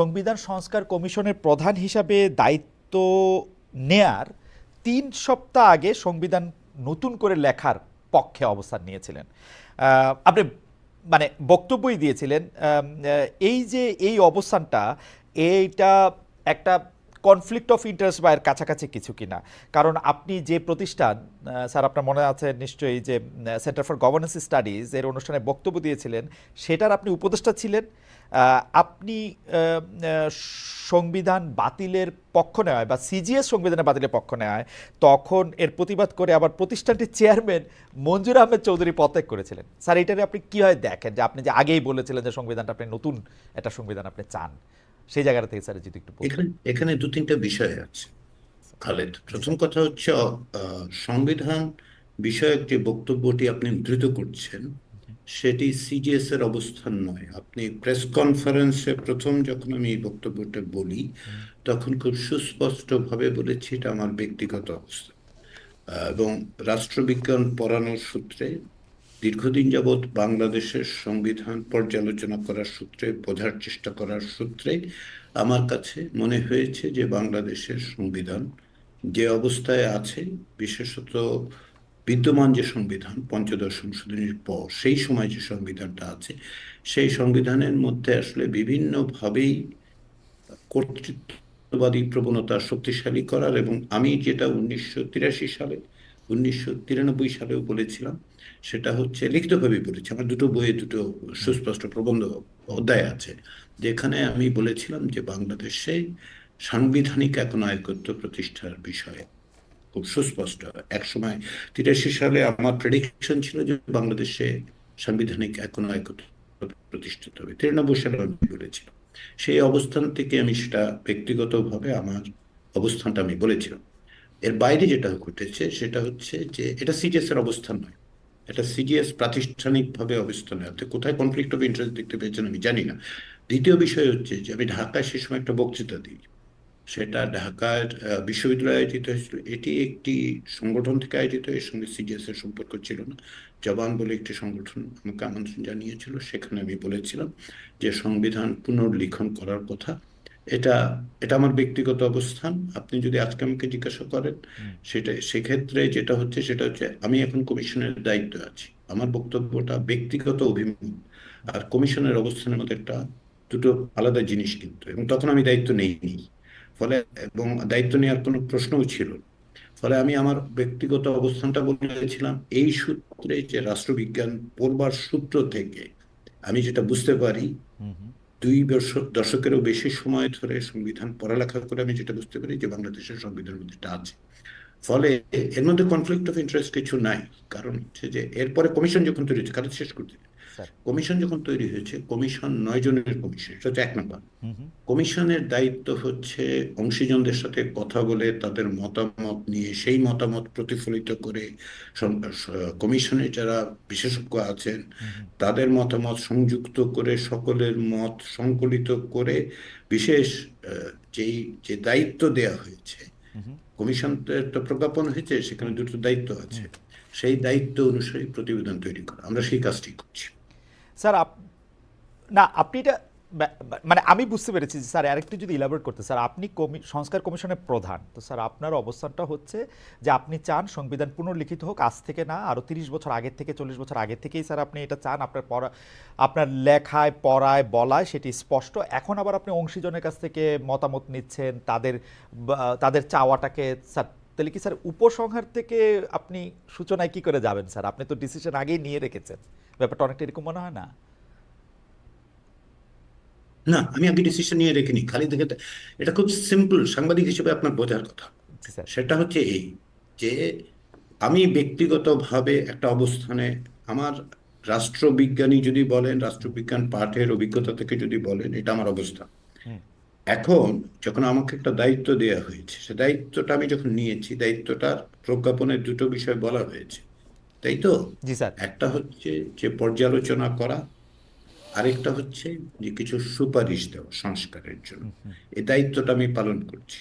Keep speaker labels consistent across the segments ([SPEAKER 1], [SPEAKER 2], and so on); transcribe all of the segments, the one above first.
[SPEAKER 1] সংবিধান সংস্কার কমিশনের প্রধান হিসাবে দায়িত্ব নেয়ার তিন সপ্তাহ আগে সংবিধান নতুন করে লেখার পক্ষে অবস্থান নিয়েছিলেন। আপনি মানে বক্তব্যই দিয়েছিলেন এই যে এই অবস্থানটা, এইটা একটা কনফ্লিক্ট অফ ইন্টারেস্ট বা এর কাছাকাছি কিছু কিনা। কারণ আপনি যে প্রতিষ্ঠান স্যার আপনার মনে আছে নিশ্চয়ই যে সেন্টার ফর গভর্নেন্স স্টাডিজ এর অনুষ্ঠানে বক্তব্য দিয়েছিলেন, সেটার আপনি উপদেষ্টা ছিলেন। আপনি সংবিধান বাতিলের পক্ষ নেওয়ায় বা সিজিএস সংবিধানে বাতিলের পক্ষ নেওয়ায় তখন এর প্রতিবাদ করে আবার প্রতিষ্ঠানটির চেয়ারম্যান মঞ্জুর আহমেদ চৌধুরী পদত্যাগ করেছিলেন। স্যার এটারে আপনি কীভাবে দেখেন যে আপনি যে আগেই বলেছিলেন যে সংবিধানটা আপনি নতুন একটা সংবিধান আপনি চান? সেই জায়গাটা থেকে, স্যার, যদি একটু
[SPEAKER 2] এখানে এখানে দু তিনটা বিষয় আছে। খালেদ প্রথম কথা হচ্ছে সংবিধান বিষয়ক যে বক্তব্যটি আপনি উদ্ধৃত করছেন, সেটি সিজিএস এর অবস্থান নয়। আপনি প্রেস কনফারেন্সে প্রথম যখন আমি এই বক্তব্যটা বলি, তখন খুব সুস্পষ্টভাবে বলেছি, এটা আমার ব্যক্তিগত অবস্থা। এবং রাষ্ট্রবিজ্ঞান পড়ানোর সূত্রে দীর্ঘদিন যাবৎ বাংলাদেশের সংবিধান পর্যালোচনা করার সূত্রে, বোঝার চেষ্টা করার সূত্রে আমার কাছে মনে হয়েছে যে বাংলাদেশের সংবিধান যে অবস্থায় আছে, বিশেষত বিদ্যমান যে সংবিধান, পঞ্চদশ সংশোধনীর পর, সেই সময় যে সংবিধানটা আছে, সেই সংবিধানের মধ্যে আসলে বিভিন্নভাবেই কর্তৃত্ববাদী প্রবণতা শক্তিশালী করার এবং আমি যেটা উনিশশো তিরাশি সালে উনিশশো তিরানব্বই সালেও বলেছিলাম, সেটা হচ্ছে লিখিতভাবে বলেছি। আমার দুটো বইয়ে দুটো সুস্পষ্ট প্রবন্ধ অধ্যায় আছে, যেখানে আমি বলেছিলাম যে বাংলাদেশে সাংবিধানিক এখন একনায়কত্ব প্রতিষ্ঠার বিষয়ে খুব সুস্পষ্ট। এক সময় তিরাশি সালে আমার প্রেডিকশন ছিল যে বাংলাদেশে সাংবিধানিক এখন একনায়কত্ব প্রতিষ্ঠিত হবে। তিরানব্বই সালে আমি বলেছিলাম। সেই অবস্থান থেকে আমি সেটা ব্যক্তিগতভাবে আমার অবস্থানটা আমি বলেছিলাম। এর বাইরে যেটা ঘটেছে, সেটা হচ্ছে যে এটা সিজিএস এর অবস্থান নয়। এটা সিজিএস প্রাতিষ্ঠানিকভাবে অবস্থানে আছে কোথায় কনফ্লিক্ট অফ ইন্টারেস্ট দেখতে পেয়েছেন আমি জানি না। দ্বিতীয় বিষয় হচ্ছে যে আমি ঢাকায় সে সময় একটা বক্তৃতা দিই। সেটা ঢাকার বিশ্ববিদ্যালয়ে আয়োজিত হয়েছিল। এটি একটি সংগঠন থেকে আয়োজিত, এর সঙ্গে সিজিএস এর সম্পর্ক ছিল না। জবান বলে একটি সংগঠন আমাকে আমন্ত্রণ জানিয়েছিল। সেখানে আমি বলেছিলাম যে সংবিধান পুনর্লিখন করার কথা এটা এটা আমার ব্যক্তিগত অবস্থান। আপনি যদি আজকে আমাকে জিজ্ঞাসা করেন সেটা সেক্ষেত্রে যেটা হচ্ছে সেটা হচ্ছে আমি এখন কমিশনের দায়িত্ব আছি। আমার বক্তব্যটা ব্যক্তিগত অভিমত। আর কমিশনের অবস্থানের মধ্যে একটা দুটো আলাদা জিনিস কিন্তু এবং তখন আমি দায়িত্ব নেইনি। ফলে এবং দায়িত্ব নেওয়ার কোনো প্রশ্নও ছিল না। ফলে আমি আমার ব্যক্তিগত অবস্থানটা বলেছিলাম এই সূত্রে যে রাষ্ট্রবিজ্ঞান পড়বার সূত্র থেকে আমি যেটা বুঝতে পারি। দুই দশক দশকেরও বেশি সময় ধরে সংবিধান পড়ালেখা করে আমি যেটা বুঝতে পারি যে বাংলাদেশের সংবিধান মধ্যে এটা আছে। ফলে এর মধ্যে কনফ্লিক্ট অফ ইন্টারেস্ট কিছু নাই। কারণ হচ্ছে যে এরপরে কমিশন যখন তৈরি হচ্ছে কারণ শেষ করতে কমিশন যখন তৈরি হয়েছে কমিশন নয় জনের কমিশন এটা হচ্ছে এক নম্বর। কমিশনের দায়িত্ব হচ্ছে অংশীজনদের সাথে কথা বলে তাদের মতামত নিয়ে সেই মতামত প্রতিফলিত করে সং- স- কমিশনে যারা বিশেষজ্ঞ আছেন তাদের মতামত সংযুক্ত করে সকলের মত সংকলিত করে বিশেষ যেই যে দায়িত্ব দেয়া হয়েছে
[SPEAKER 1] হুম।
[SPEAKER 2] তো প্রজ্ঞাপন হয়েছে সেখানে দুটো দায়িত্ব আছে। সেই দায়িত্ব অনুসারে প্রতিবেদন তৈরি করা। আমরা সেই কাজটি করছি।
[SPEAKER 1] স্যার না, আপনি এটা মানে আমি বুঝতে পেরেছি স্যার, আরেকটু যদি ইলাবোরেট করতে, স্যার, আপনি কমি, সংস্কার কমিশনের প্রধান। তো স্যার, আপনার অবস্থানটা হচ্ছে যে আপনি চান সংবিধান পুনর্লিখিত হোক, আজ থেকে না আরও তিরিশ বছর আগের থেকে, চল্লিশ বছর আগের থেকেই স্যার আপনি এটা চান, আপনার পড়া, আপনার লেখায়, পড়ায়, বলায় সেটি স্পষ্ট। এখন আবার আপনি অংশীজনের কাছ থেকে মতামত নিচ্ছেন, তাদের তাদের চাওয়াটাকে, স্যার, তাহলে কি স্যার উপসংহার থেকে আপনি সূচনায় কি করে যাবেন, স্যার? আপনি তো ডিসিশন আগেই নিয়ে রেখেছেন। ব্যাপারটা অনেকটা এরকম মনে হয় না?
[SPEAKER 2] না আমি আগে ডিসিশন নিয়ে রেখিনি খালি দেখে এটা খুব সিম্পল সাংবাদিক হিসেবে আপনার বোঝার কথা।
[SPEAKER 1] জি স্যার।
[SPEAKER 2] সেটা হচ্ছে এই যে আমি ব্যক্তিগতভাবে একটা অবস্থানে আমার রাষ্ট্রবিজ্ঞানী যদি বলেন রাষ্ট্রবিজ্ঞান পাঠের অভিজ্ঞতা থেকে যদি বলেন এটা আমার
[SPEAKER 1] অবস্থা।
[SPEAKER 2] এখন যখন আমাকে একটা দায়িত্ব দেওয়া হয়েছে সে দায়িত্বটা আমি যখন নিয়েছি দায়িত্বটার প্রজ্ঞাপনের দুটো বিষয় বলা হয়েছে। তাই তো
[SPEAKER 1] জি স্যার।
[SPEAKER 2] একটা হচ্ছে যে পর্যালোচনা করা আরেকটা হচ্ছে যে কিছু সুপারিশ দেওয়া সংস্কারের জন্য। এই দায়িত্বটা আমি পালন করছি।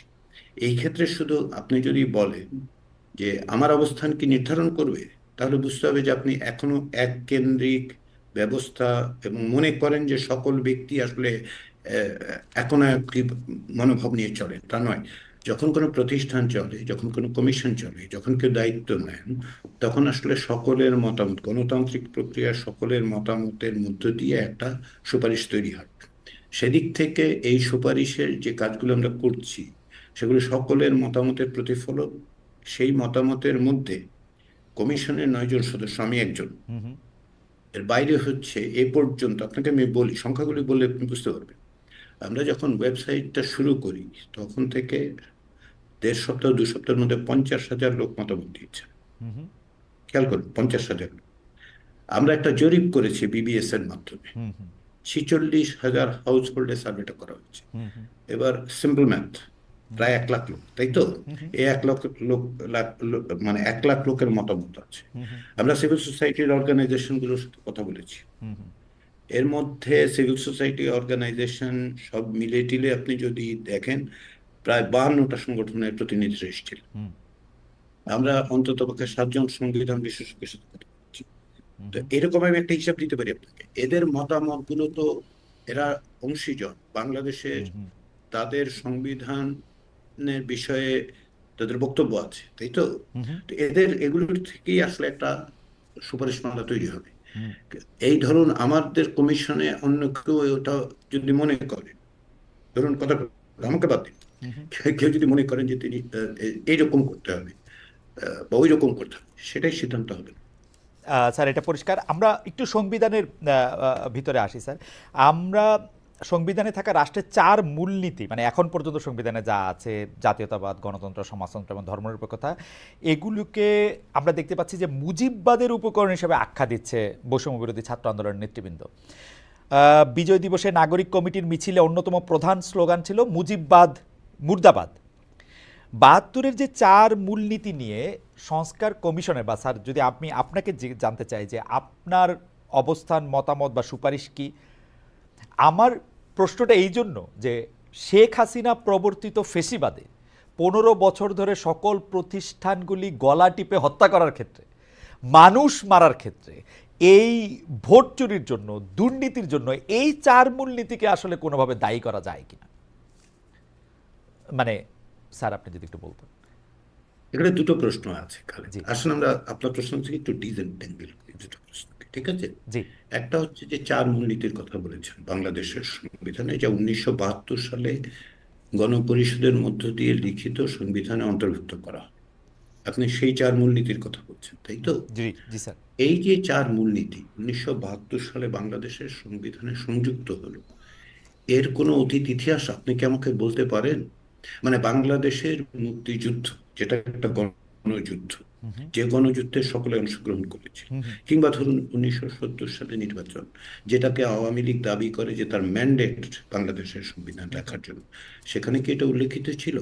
[SPEAKER 2] এই ক্ষেত্রে শুধু আপনি যদি বলেন যে আমার অবস্থান কি নির্ধারণ করবে তাহলে বুঝতে হবে যে আপনি এখনও এক কেন্দ্রিক ব্যবস্থা এবং মনে করেন যে সকল ব্যক্তি আসলে এখন কি মনোভাব নিয়ে চলে তা নয়। যখন কোনো প্রতিষ্ঠান চলে যখন কোনো কমিশন চলে যখন কেউ দায়িত্ব নেন তখন আসলে সকলের মতামত গণতান্ত্রিক প্রক্রিয়া সকলের মতামতের মধ্য দিয়ে একটা সুপারিশ তৈরি হয়। সেদিক থেকে এই সুপারিশের যে কাজগুলো আমরা করছি সেগুলো সকলের মতামতের প্রতিফলক। সেই মতামতের মধ্যে কমিশনের নয়জন সদস্য আমি একজন। এর বাইরে হচ্ছে এ পর্যন্ত আপনাকে আমি বলি সংখ্যাগুলি বললে আপনি বুঝতে পারবেন। আমরা যখন ওয়েবসাইটটা শুরু করি তখন থেকে দেড় সপ্তাহ দু সপ্তাহের মধ্যে পঞ্চাশ হাজার লোক মতামত দিয়েছে। খেয়াল করুন পঞ্চাশ হাজার লোক। আমরা একটা জরিপ করেছি বিবিএস এর মাধ্যমে। ছিচল্লিশ হাজার হাউস হোল্ডে সার্ভেটা করা হয়েছে। এবার সিম্পল ম্যাথ প্রায় এক লাখ লোক তাই তো? এই এক লাখ লোক লাখ মানে এক লাখ লোকের মতামত আছে। আমরা সিভিল সোসাইটির অর্গানাইজেশনগুলোর সাথে কথা বলেছি। এর মধ্যে সিভিল সোসাইটি অর্গানাইজেশন সব মিলে টিলে আপনি যদি দেখেন প্রায় বাহান্নটা সংগঠনের প্রতিনিধি এসেছিল। আমরা অন্তত পক্ষে সাতজন সংবিধান বিশেষজ্ঞের সাথে কথা বলেছি।
[SPEAKER 1] হুম।
[SPEAKER 2] তো এরকম আমি একটা হিসাব দিতে পারি আপনাকে। এদের মতামতগুলো তো এরা অংশীজন। বাংলাদেশের তাদের সংবিধানের বিষয়ে তাদের বক্তব্য আছে তাই তো? এদের এগুলোর থেকেই আসলে একটা সুপারিশ সুপারিশমালা তৈরি হবে। এই ধরুন আমাদের কমিশনে অন্য কেউ ওটা যদি মনে করে ধরুন কথা আমাকে বাদ দিন। কেউ যদি মনে করেন যে তিনি এইরকম করতে হবে বা ওই রকম করতে হবে, সেটাই সিদ্ধান্ত হবে।
[SPEAKER 1] স্যার, এটা পরিষ্কার। আমরা একটু সংবিধানের ভিতরে আসি, স্যার। আমরা সংবিধানে থাকা রাষ্ট্রের চার মূলনীতি মানে এখন পর্যন্ত সংবিধানে যা আছে, জাতীয়তাবাদ, গণতন্ত্র, সমাজতন্ত্র এবং ধর্মনিরপেক্ষতা, এগুলোকে আমরা দেখতে পাচ্ছি যে মুজিববাদের উপকরণ হিসেবে আখ্যা দিচ্ছে বৈষম্য বিরোধী ছাত্র আন্দোলনের নেতৃবৃন্দ। বিজয় দিবসে নাগরিক কমিটির মিছিলে অন্যতম প্রধান স্লোগান ছিল মুজিববাদ মুর্দাবাদ। বাহাত্তরের যে চার মূলনীতি নিয়ে সংস্কার কমিশনের বা স্যার, যদি আপনি, আপনাকে জানতে চাই যে আপনার অবস্থান, মতামত বা সুপারিশ কি? আমার প্রশ্নটা এই জন্য যে শেখ হাসিনা প্রবর্তিত ফেসিবাদে পনেরো বছর ধরে সকল প্রতিষ্ঠানগুলি গলা টিপে হত্যা করার ক্ষেত্রে, মানুষ মারার ক্ষেত্রে, এই ভোট চুরির জন্য, দুর্নীতির জন্য, এই চার মূলনীতিকে আসলে কোনোভাবে দায়ী করা যায় কিনা? মানে স্যার আপনি যদি একটু বলতেন।
[SPEAKER 2] এখানে দুটো প্রশ্ন আছে খালি আসলে আমরা আপনার প্রশ্ন থেকে একটু ডিসেন্টেঙ্গেল করি দুটো প্রশ্ন ঠিক আছে?
[SPEAKER 1] জি।
[SPEAKER 2] একটা হচ্ছে যে চার মূলনীতির কথা বলেছেন বাংলাদেশের সংবিধানে যা উনিশশো বাহাত্তর সালে গণপরিষদের মধ্য দিয়ে লিখিত সংবিধানে অন্তর্ভুক্ত করা হয়। আপনি সেই চার মূলনীতির কথা বলছেন তাই তো?
[SPEAKER 1] জি জি স্যার।
[SPEAKER 2] এই যে চার মূলনীতি উনিশশো বাহাত্তর সালে বাংলাদেশের সংবিধানে সংযুক্ত হলো এর কোনো অতীত ইতিহাস আপনি কি আমাকে বলতে পারেন? মানে বাংলাদেশের মুক্তিযুদ্ধ যেটা একটা গণযুদ্ধ যে গণযুদ্ধে সকলে অংশগ্রহণ করেছে। কিংবা ধরুন উনিশশো সত্তর সালে নির্বাচন যেটাকে আওয়ামী লীগ দাবি করে যে তার ম্যান্ডেট বাংলাদেশের সংবিধান রাখার জন্য। সেখানে কি এটা উল্লেখিত ছিল?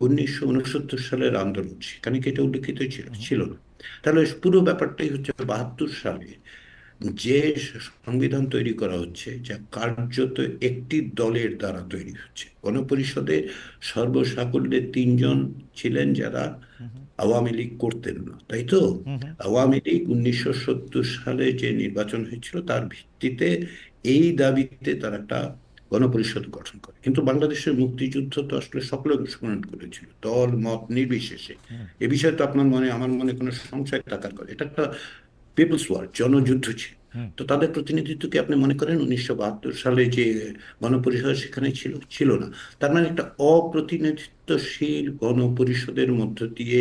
[SPEAKER 2] উনিশশো উনসত্তর সালের আন্দোলন সেখানে কি এটা উল্লেখিত ছিল? ছিল না। তাহলে পুরো ব্যাপারটাই হচ্ছে বাহাত্তর সালে যে সংবিধান তৈরি করা হচ্ছে যা কার্যত একটি দলের দ্বারা তৈরি হচ্ছে। গণপরিষদে সর্বসাকল্যে তিনজন ছিলেন যারা আওয়ামী লীগ করতেন না তাই তো? আওয়ামী লীগ উনিশশো সত্তর সালে যে নির্বাচন হয়েছিল তার ভিত্তিতে এই দাবিতে তারা একটা গণপরিষদ গঠন করে। কিন্তু বাংলাদেশের মুক্তিযুদ্ধ তো আসলে সকলে অংশগ্রহণ করেছিল দল মত নির্বিশেষে। এ বিষয়ে তো আপনার মনে আমার মনে কোনো সংশয় থাকার কথা। এটা একটা পিপলস ওয়ার জনযুদ্ধ ছিল তো তাদের প্রতিনিধিত্ব কি আপনি মনে করেন? উনিশশো বাহাত্তর সালে যে গণপরিষদ সেখানে ছিল ছিল না। তার মানে একটা অপ্রতিনিধিত্বশীল গণপরিষদের মধ্য দিয়ে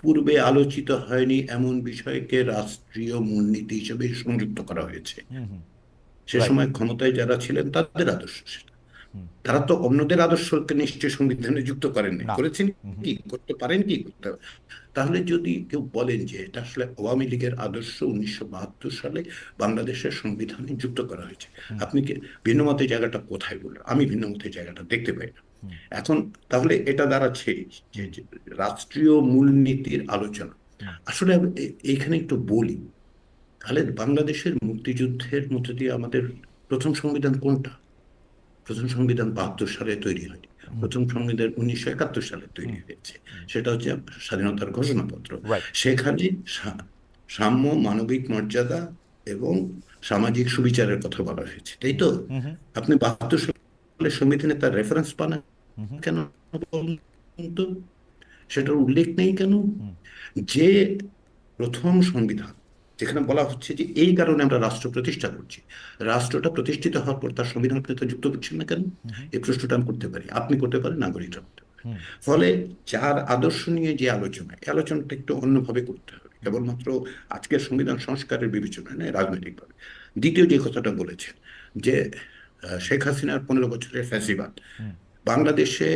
[SPEAKER 2] পূর্বে আলোচিত হয়নি এমন বিষয়কে রাষ্ট্রীয় মূলনীতি হিসেবে সংযুক্ত করা হয়েছে। সে সময় ক্ষমতায় যারা ছিলেন তাদের আদর্শ
[SPEAKER 1] হুম।
[SPEAKER 2] তারা তো অন্যদের আদর্শকে নিশ্চয় সংবিধানে যুক্ত করেননি।
[SPEAKER 1] না।
[SPEAKER 2] করেছেন। কি? করতে পারেন কি? করতে তাহলে যদি কেউ বলেন যে এটা আসলে আওয়ামী লীগের আদর্শ উনিশশো বাহাত্তর সালে বাংলাদেশের সংবিধানে যুক্ত করা হয়েছে আপনি কি ভিন্নমতের জায়গাটা কোথায় বললেন? আমি ভিন্নমতের জায়গাটা দেখতে পাই না। এখন তাহলে এটা দাঁড়াচ্ছে যে রাষ্ট্রীয় মূলনীতির আলোচনা। আসলে এইখানে একটু বলি তাহলে বাংলাদেশের মুক্তিযুদ্ধের মধ্যে দিয়ে আমাদের প্রথম সংবিধান কোনটা? প্রথম সংবিধান বাহাত্তর সালে তৈরি হয়নি। প্রথম সংবিধান উনিশশো একাত্তর সালে তৈরি হয়েছে। সেটা হচ্ছে স্বাধীনতার ঘোষণাপত্র। সেখানে সাম্য মানবিক মর্যাদা এবং সামাজিক সুবিচারের কথা বলা হয়েছে। তাই তো? আপনি বাহাত্তর সালে তাহলে সংবিধানে তার রেফারেন্স পান কেন তো? সেটার উল্লেখ নেই কেন? যে প্রথম সংবিধান যেখানে বলা হচ্ছে যে এই কারণে আমরা রাষ্ট্র প্রতিষ্ঠা করছি। রাষ্ট্রটা প্রতিষ্ঠিত হওয়ার পর তার সংবিধান আপনি তো যুক্ত করছেন না কেন? এই প্রশ্নটা আমি করতে পারি। আপনি করতে পারেন নাগরিকরা করতে পারে ফলে যার আদর্শ নিয়ে যে আলোচনা এই আলোচনাটা একটু অন্যভাবে করতে হবে। কেবলমাত্র আজকের সংবিধান সংস্কারের বিবেচনায় নয় রাজনৈতিকভাবে। দ্বিতীয় যে কথাটা বলেছেন যে শেখ হাসিনার পনেরো বছরের ফ্যাসিবাদ বাংলাদেশে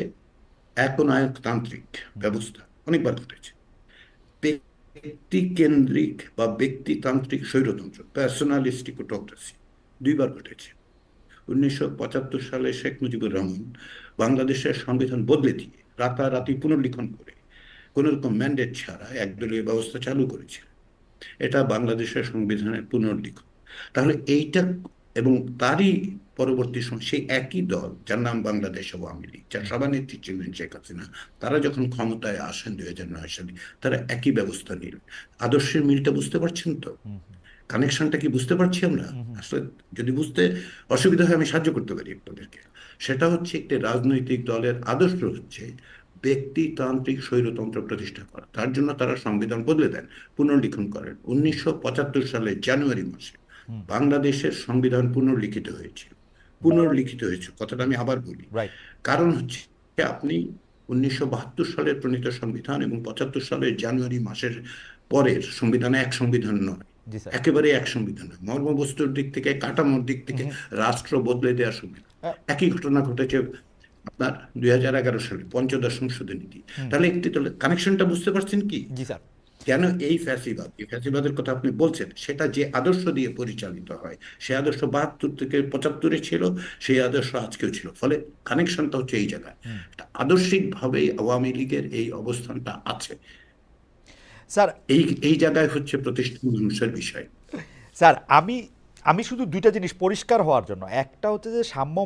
[SPEAKER 2] একনায়কতান্ত্রিক ব্যবস্থা অনেকবার ঘটেছে। ব্যক্তি কেন্দ্রিক বা ব্যক্তিতান্ত্রিক স্বৈরতন্ত্র পার্সোনালিস্টিক অটোক্রেসি দুইবার ঘটেছে। উনিশশো পঁচাত্তর সালে শেখ মুজিবুর রহমান বাংলাদেশের সংবিধান বদলে দিয়ে রাতারাতি পুনর্লিখন করে কোন রকম ম্যান্ডেট ছাড়া একদলীয় ব্যবস্থা চালু করেছে এটা বাংলাদেশের সংবিধানের পুনর্লিখন। তাহলে এইটা এবং তারই পরবর্তী সময় সেই একই দল যার নাম বাংলাদেশ আওয়ামী লীগ যার সভানেত্রী ছিলেন শেখ হাসিনা তারা যখন ক্ষমতায় আসেন দুই হাজার নয় সালে তারা একই ব্যবস্থা নিলেন। আদর্শের মিলটা বুঝতে পারছেন তো? কানেকশনটা কি বুঝতে পারছি আমরা? আসলে যদি বুঝতে অসুবিধা হয় আমি সাহায্য করতে পারি আপনাদেরকে। সেটা হচ্ছে একটি রাজনৈতিক দলের আদর্শ হচ্ছে ব্যক্তিতান্ত্রিক স্বৈরতন্ত্র প্রতিষ্ঠা করা। তার জন্য তারা সংবিধান বদলে দেন পুনর্লিখন করেন। উনিশশো পঁচাত্তর সালে জানুয়ারি মাসে। বাংলাদেশের সংবিধান পুনর্লিখিত হয়েছে। পুনর্লিখিত হয়েছে কথাটা আমি আবার বলি। কারণ হচ্ছে আপনি উনিশশো বাহাত্তর সালের প্রণীত সংবিধান এবং পঁচাত্তর সালের জানুয়ারি মাসের পরের সংবিধান এক সংবিধান নয়। একেবারে এক সংবিধান নয়। মর্মবস্তুর দিক থেকে কাঠামোর দিক থেকে রাষ্ট্র বদলে দেওয়ার সংবিধান। একই ঘটনা ঘটেছে আপনার দুই হাজার এগারো সালে পঞ্চদশ সংশোধনী তাহলে একটি তাহলে কানেকশনটা বুঝতে পারছেন কি?
[SPEAKER 1] জি স্যার।
[SPEAKER 2] কেন এই ফ্যাসিবাদ? এই ফ্যাসিবাদের কথা আপনি বলছেন সেটা যে আদর্শ দিয়ে পরিচালিত হয় সেই আদর্শ বাহাত্তর থেকে পঁচাত্তরে ছিল সেই আদর্শ আজকেও ছিল। ফলে কানেকশনটা হচ্ছে এই জায়গায়। আদর্শিকভাবেই আওয়ামী লীগের এই অবস্থানটা আছে।
[SPEAKER 1] স্যার
[SPEAKER 2] এই এই জায়গায় হচ্ছে প্রতিষ্ঠান মানুষের বিষয়।
[SPEAKER 1] স্যার আমি আমি শুধু দুইটা জিনিস পরিষ্কার হওয়ার জন্য। একটা হচ্ছে যে সাম্য